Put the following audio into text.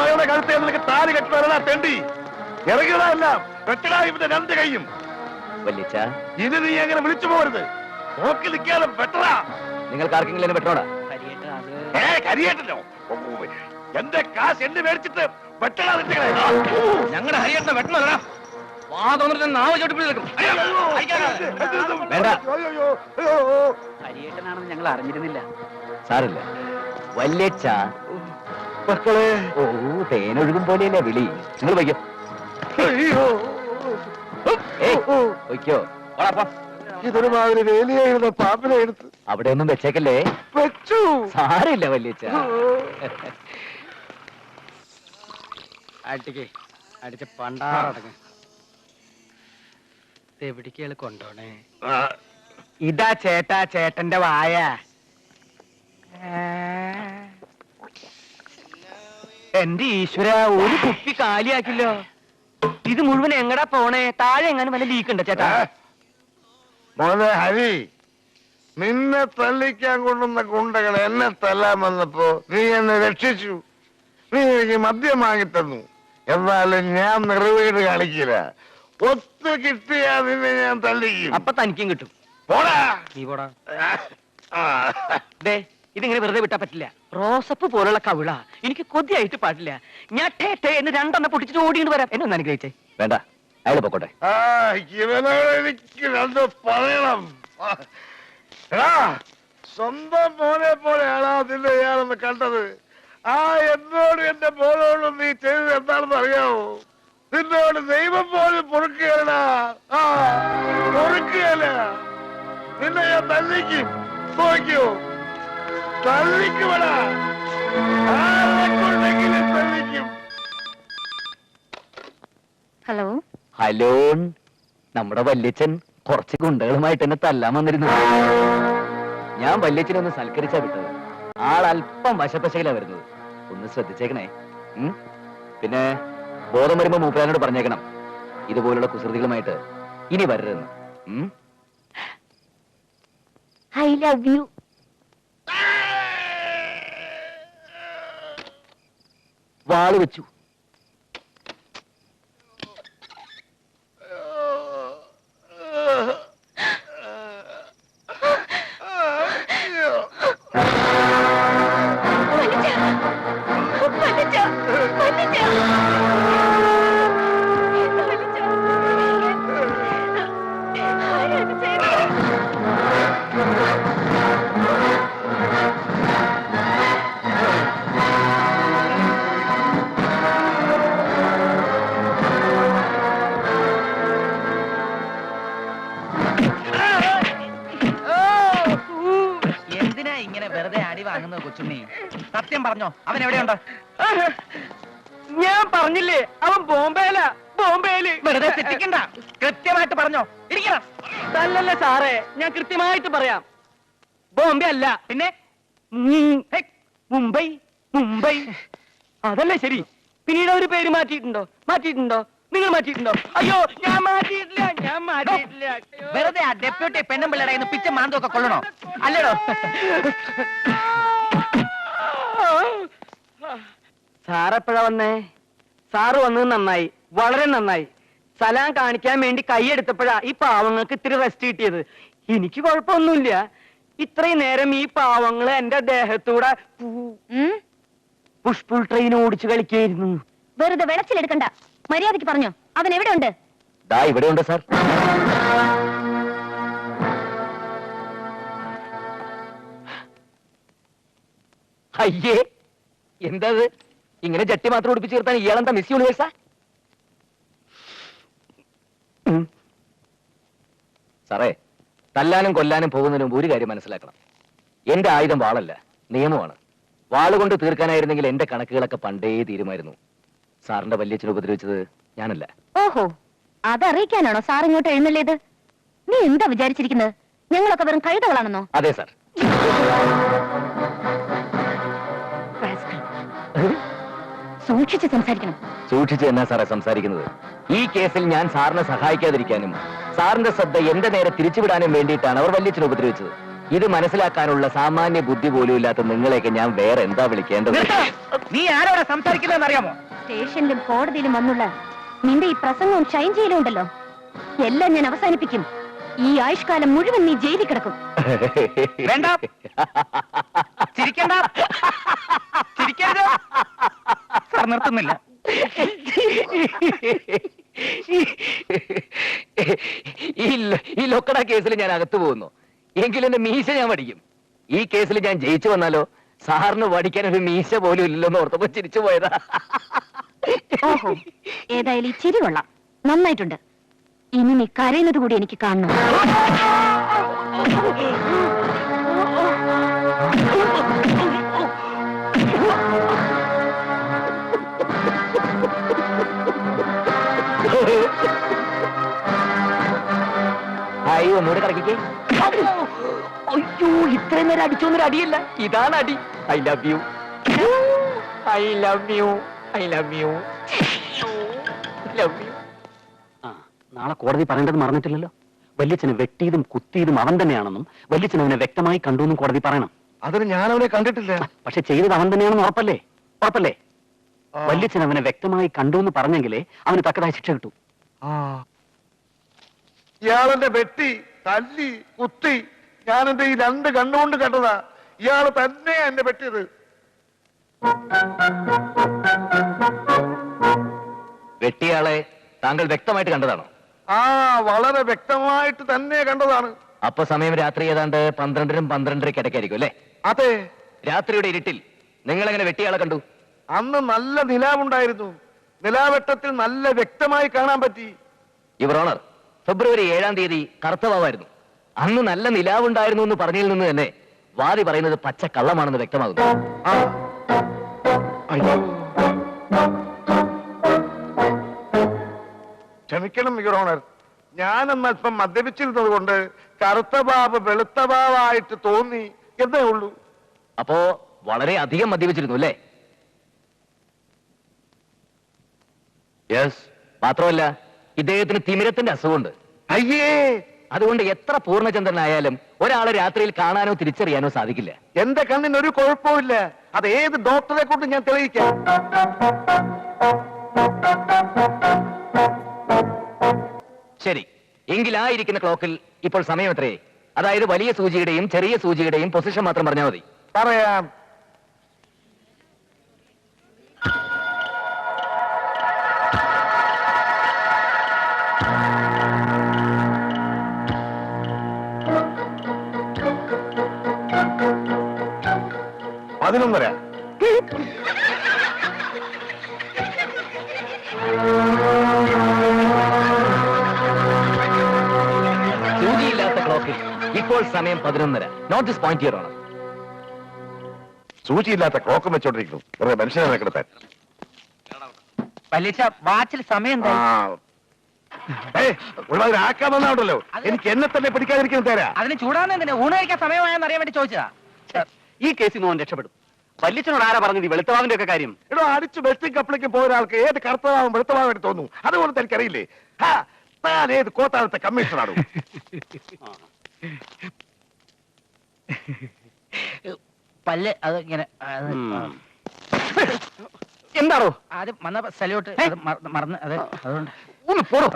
മകളുടെ കഴുത്തെ നിനക്ക് താലി കെട്ടുവരണ തെണ്ടി. ഇറങ്ങിയതല്ല കെട്ടിടാ ഇവന്റെ രണ്ട് കൈയും. വല്യച്ച ഇനി നീ അങ്ങനെ വിളിച്ചു പോരുത് നോക്കി നിൽക്കാതെ വെട്ടടാ നിങ്ങൾക്ക് ആർക്കെങ്കിലും എന്നെ വെട്ടണോടാ? ഏ കരിയേട്ടല്ലോ എന്റെ കാശ് എന്നെ മേടിച്ചിട്ട് വെട്ടടാ നിന്റെ. ഞങ്ങളുടെ ഹരിയേട്ടനെ വെട്ടണതാ വാ തോന്നിട്ട് നാവ് ചോട്ടിപ്പിടി അയ്യോ, അയ്യോ, വേണ്ട. അയ്യോ, അയ്യോ, അയ്യോ. ഹരിയേട്ടനാണെന്ന് ഞങ്ങൾ അറിഞ്ഞിരുന്നില്ല. സാറില്ല വല്യച്ഛ മക്കളെ ഓ തേനൊഴുകും പോലെയല്ലേ വിളി. നിങ്ങൾ വയ്ക്കോ. അയ്യോ. വയ്ക്കോ. ഇതൊരു മാതിരി വേലിയായിരുന്ന പാമ്പിനെ എടുത്ത് അവിടെ ഒന്നും വെച്ചേക്കല്ലേ? വെച്ചു. സാരില്ല വലിയ അടിക്ക് അടിച്ച പണ്ടാറടങ്ങ് എവിടേക്കാൾ കൊണ്ടോണേ ഇതാ ചേട്ടാ ചേട്ടന്റെ വായ. എന്റെ ഈശ്വര ഒരു കുപ്പി കാലിയാക്കില്ലോ. ഇത് മുഴുവൻ എങ്ങടാ പോണേ? താഴെ എങ്ങനെ വല്ല ലീക്ക് ഉണ്ടോ ചേട്ടാ? മോനെ ഹരി നിന്നെ തല്ലിക്കാൻ കൊണ്ടുവന്ന ഗുണ്ടകൾ എന്നെ തല്ലാൻ വന്നപ്പോ നീ എന്നെ രക്ഷിച്ചു. നീ എനിക്ക് മദ്യം വാങ്ങിത്തന്നു. എന്നാലും ഞാൻ നിറവേട് കാണിക്കില്ല. ഒത്തു കിട്ടിയാ നിന്നെ ഞാൻ തല്ലിക്കും. അപ്പൊ തനിക്കും കിട്ടും. പോടാ. നീ പോടാ. ആ. ദേ ഇതിങ്ങനെ വെറുതെ വിട്ടാ പറ്റില്ല. റോസപ്പ് പോലുള്ള കവിള എനിക്ക് കൊതിയായിട്ട് പാടില്ല. ഞാൻ ടേ ടേ എന്ന് രണ്ടെണ്ണം പൊട്ടിച്ചിട്ട് ഓടിയിട്ട് വരാം. എന്നെ ഒന്ന് അനുഗ്രഹിച്ചേ. വേണ്ട അയാൾ പൊക്കോട്ടെ. ആ, ഇവനോട് എനിക്ക് രണ്ട് പറയണം. എടാ, സ്വന്തം മോനെ പോലെ അതിന്റെ ഇയാളെന്ന് കണ്ടത്? ആ എന്നോട് എന്റെ മോനോടും നീ ചെയ്തത് എന്താണെന്ന് അറിയാവോ? നിന്നോട് ദൈവം പോലും പൊറുക്കുകയല്ല ആ പൊറുക്കുകയല്ല. നിന്നെ ഞാൻ തല്ലിക്കും നോക്കിയോ ഹലോ? ഹലോ നമ്മുടെ വല്യച്ഛൻ കുറച്ച് ഗുണ്ടകളുമായിട്ട് എന്നെ തല്ലാൻ വന്നിരുന്നു. ഞാൻ വല്യച്ഛനെ ഒന്ന് സൽക്കരിച്ചാ വിട്ടത്. ആൾ അല്പം വശപ്പശയിലാ വരുന്നത്. ഒന്ന് ശ്രദ്ധിച്ചേക്കണേ. ഉം? പിന്നെ ബോധം വരുമ്പോ മൂപ്പരാനോട് പറഞ്ഞേക്കണം. ഇതുപോലുള്ള കുസൃതികളുമായിട്ട് ഇനി വരരുതെന്ന്. ഉം? ഐ ലവ് യു വാൾ വെച്ചു. സത്യം പറഞ്ഞോ? അവൻ എവിടെയുണ്ട്? ഞാൻ പറഞ്ഞില്ലേ അവൻ ബോംബെയില ബോംബെയിൽ. വെറുതെ തെറ്റിക്കണ്ട. കൃത്യമായിട്ട് പറഞ്ഞോ. ഇരിക്കണം. അല്ലല്ല സാറേ ഞാൻ കൃത്യമായിട്ട് പറയാം. ബോംബെ അല്ല. പിന്നെ? മുംബൈ മുംബൈ. അതല്ലേ ശരി. പിന്നീട് ഒരു പേര് മാറ്റിയിട്ടുണ്ടോ? മാറ്റിയിട്ടുണ്ടോ? നിങ്ങൾ മാറ്റിയിട്ടുണ്ടോ? അയ്യോ ഞാൻ മാറ്റിയിട്ടില്ല ഞാൻ മാറ്റിയിട്ടില്ല. വെറുതെ ആ ഡെപ്യൂട്ടി പെണ്ണും പിള്ളേടെ പിച്ച മാന്തൊക്കെ കൊള്ളണോ? അല്ലടോ. സാറെപ്പോഴാ വന്നേ? സാറ് വന്നത് നന്നായി വളരെ നന്നായി. സലാം കാണിക്കാൻ വേണ്ടി കൈയെടുത്തപ്പോഴാ ഈ പാവങ്ങൾക്ക് ഇത്തിരി റെസ്റ്റ് കിട്ടിയത്. എനിക്ക് കുഴപ്പമൊന്നുമില്ല. ഇത്രയും നേരം ഈ പാവങ്ങൾ എന്റെ ദേഹത്തൂടെ? പുഷ്പുൾ ട്രെയിൻ ഓടിച്ചു കളിക്കായിരുന്നു. വെറുതെ വെളച്ചിലെടുക്കണ്ട. മര്യാദയ്ക്ക് പറഞ്ഞോ. അവൻ എവിടെ ഉണ്ട് ദാ ഇവിടെ ഉണ്ട് സാർ. അയ്യേ എന്താ ഇത്? ഇങ്ങനെ ജട്ടി മാത്രം ഉടുപ്പിച്ച് ചേർത്താൻ ഇയാളെന്താ മിസ് യൂണിവേഴ്സാ. സാറേ തല്ലാനും കൊല്ലാനും പോകുന്നതിന് മുമ്പ് ഒരു കാര്യം മനസ്സിലാക്കണം. എന്റെ ആയുധം വാളല്ല നിയമമാണ്. വാളുകൊണ്ട് തീർക്കാനായിരുന്നെങ്കിൽ എന്റെ കണക്കുകളൊക്കെ പണ്ടേ തീരുമായിരുന്നു. സാറിന്റെ വല്യച്ഛനെ ഉപദ്രവിച്ചത് ഞാനല്ല. ഓഹോ അതറിയിക്കാനാണോ സാർ ഇങ്ങോട്ട് എഴുന്നള്ളിയത്? നീ എന്താ വിചാരിച്ചിരിക്കുന്നത്? ഞങ്ങളൊക്കെ വെറും കഴുതകളാണെന്നോ? അതെ സാർ. സൂക്ഷിച്ച് സംസാരിക്കണം. സൂക്ഷിച്ച് എന്നാ സാറേ സംസാരിക്കുന്നത്? ഈ കേസിൽ ഞാൻ സാറിനെ സഹായിക്കാതിരിക്കാനും സാറിന്റെ ശ്രദ്ധ എന്റെ നേരെ തിരിച്ചുവിടാനും വേണ്ടിയിട്ടാണ് അവർ വല്യച്ഛനെ ഉപദ്രവിച്ചത്. ഇത് മനസ്സിലാക്കാനുള്ള സാമാന്യ ബുദ്ധി പോലും ഇല്ലാത്ത നിങ്ങളെയൊക്കെ ഞാൻ വേറെ എന്താ വിളിക്കേണ്ടത്. നീ ആരോടെ സംസാരിക്കുന്നതെന്ന് അറിയാമോ? സ്റ്റേഷനിലും കോടതിയിലും വന്നുള്ള നിന്റെ ഈ പ്രസംഗവും ഷൈൻ ചെയ്യലും ഉണ്ടല്ലോ. എല്ലാം ഞാൻ അവസാനിപ്പിക്കും. ഈ ആയുഷ്കാലം മുഴുവൻ നീ ജയിലിൽ കിടക്കും. വേണ്ട. ചിരിക്കണ്ട. ചിരിക്കരുത്. നിർത്തുന്നില്ല. ഈ ലൊക്കട കേസിൽ ഞാൻ അകത്തു പോകുന്നു. എങ്കിലും എന്റെ മീശ ഞാൻ പഠിക്കും ഈ കേസിൽ ഞാൻ ജയിച്ചു വന്നാലോ? സാറിന് വടിക്കാൻ ഒരു മീശ പോലും ഇല്ലല്ലോ എന്ന് ഓർത്തപ്പോ ചിരിച്ചു പോയതാ. ഓഹോ ഏതായാലും ഈ ചിരി കൊള്ളാം. നന്നായിട്ടുണ്ട്. ഇനി നീ കരയുന്നത് കൂടി എനിക്ക് കാണണം. അയ്യോ ഒന്നുകൂടെ കറക്കിക്കേ. അയ്യോ ഇത്രയും നേരം അടിച്ചൊന്നൊരു അടിയല്ല. ഇതാണ് അടി. I love you I love you I love you love you ആ നാളെ കോടതി പറയേണ്ടത് മറന്നിട്ടില്ലല്ലോ. വല്യച്ഛനെ വെട്ടിയതും കുത്തിയതും അവൻ തന്നെയാണെന്നും വല്യച്ഛൻ അവനെ വ്യക്തമായി കണ്ടു എന്നും കോടതി പറയണം. അതൊരു ഞാൻ അവനെ കണ്ടിട്ടില്ല പക്ഷെ ചെയ്തത് അവൻ തന്നെയാണെന്ന് ഉറപ്പല്ലേ? ഉറപ്പല്ലേ. വല്യച്ഛൻ അവനെ വ്യക്തമായി കണ്ടു എന്ന് പറഞ്ഞെങ്കിലേ അവന് തക്കതായ ശിക്ഷ കിട്ടൂ. ഇയാളെന്റെ വെട്ടി തല്ലി കുത്തി. ഞാൻ എന്റെ ഈ രണ്ട് കണ്ണുകൊണ്ട് കണ്ടതാ? ഇയാൾ തന്നെ എന്നെ വെട്ടിയത്. വെട്ടിയാളെ താങ്കൾ വ്യക്തമായിട്ട് കണ്ടതാണോ? ആ വളരെ വ്യക്തമായിട്ട് തന്നെ കണ്ടതാണ്. അപ്പൊ സമയം രാത്രി ഏതാണ്ട് പന്ത്രണ്ടിനും പന്ത്രണ്ടരയ്ക്ക് ഇടയ്ക്കായിരിക്കും അല്ലേ? അതെ. രാത്രിയുടെ ഇരുട്ടിൽ നിങ്ങൾ എങ്ങനെ വെട്ടിയാളെ കണ്ടു? അന്ന് നല്ല നിലാവുണ്ടായിരുന്നു. നിലാവെട്ടത്തിൽ നല്ല വ്യക്തമായി കാണാൻ പറ്റി. യുവർ ഓണർ ഫെബ്രുവരി ഏഴാം തീയതി കറുത്തവാവായിരുന്നു. അന്ന് നല്ല നിലാവുണ്ടായിരുന്നു എന്ന് പറഞ്ഞതിൽ നിന്ന് തന്നെ വാദി പറയുന്നത് പച്ച കള്ളമാണെന്ന് വ്യക്തമാകുന്നു. ക്ഷമിക്കണം യുവർ ഓണർ ഞാനന്ന് അല്പം മദ്യപിച്ചിരുന്നത് കൊണ്ട് കറുത്ത ബാബ് വെളുത്ത ബാബായിട്ട് തോന്നി എന്നേ ഉള്ളൂ. അപ്പോ വളരെ അധികം മദ്യപിച്ചിരുന്നു അല്ലേ? യെസ് മാത്രമല്ല ഇദ്ദേഹത്തിന് തിമിരത്തിന്റെ അസുഖമുണ്ട്. അയ്യേ അതുകൊണ്ട് എത്ര പൂർണചന്ദ്രനായാലും ഒരാളെ രാത്രിയിൽ കാണാനോ തിരിച്ചറിയാനോ സാധിക്കില്ല. എന്റെ കണ്ണിന് ഒരു കുഴപ്പമില്ല അത് ഏത് ഡോക്ടറെ കൊണ്ട് ഞാൻ തെളിയിക്കാം. ശരി എങ്കിൽ ആ ഇരിക്കുന്ന ക്ലോക്കിൽ ഇപ്പോൾ സമയം എത്രയേ അതായത് വലിയ സൂചിയുടെയും ചെറിയ സൂചിയുടെയും പൊസിഷൻ മാത്രം പറഞ്ഞാൽ മതി. പറയാം. പതിനൊന്നര. സൂചിയില്ലാത്ത ക്ലോക്കിൽ ഇപ്പോൾ സമയം പതിനൊന്നര. നോട്ട് ദിസ് പോയിന്റ് ഇയർ ആണ്. സൂചിയില്ലാത്ത ക്ലോക്കം വെച്ചോണ്ടിരിക്കുന്നു. വെറുതെ മനുഷ്യനെ കിടത്താൻ പലിശ വാച്ചിൽ സമയം എന്തായി? ഏയ്, ഒരുമാതിരി എനിക്ക് എന്നെ തന്നെ പിടിക്കാതിരിക്കുന്ന തരാ. അതിന് ചൂടാന്നെന്തിനാ ഊണ് കഴിക്കാൻ സമയമായെന്ന് അറിയാൻ വേണ്ടി ചോദിച്ചതാ. ഈ കേസിൽ നിന്ന് അവൻ രക്ഷപ്പെടും. വല്യച്ഛനോട് ആരാ പറഞ്ഞത് ഈ വെളുത്തവാവിന്റെ ഒക്കെ കാര്യം? എടോ അടിച്ച് ബെസ്റ്റിംഗ് കപ്പിളിക്ക് പോയ ഒരാൾക്ക് ഏത് കറുത്തവാവും വെളുത്തതാവായിട്ട് തോന്നുന്നു. അതുപോലെ എനിക്കറിയില്ലേ? ഹാ, താൻ ഏത് കോത്താഴത്തെ കമ്മീഷണറും പല്ല് അത് ഇങ്ങനെ അത് ഉം. എന്താണോ? ആദ്യം വന്ന സ്ഥലോട്ട് അത് മറന്ന് അത് അതുകൊണ്ട്. ഒന്ന് പോടോ.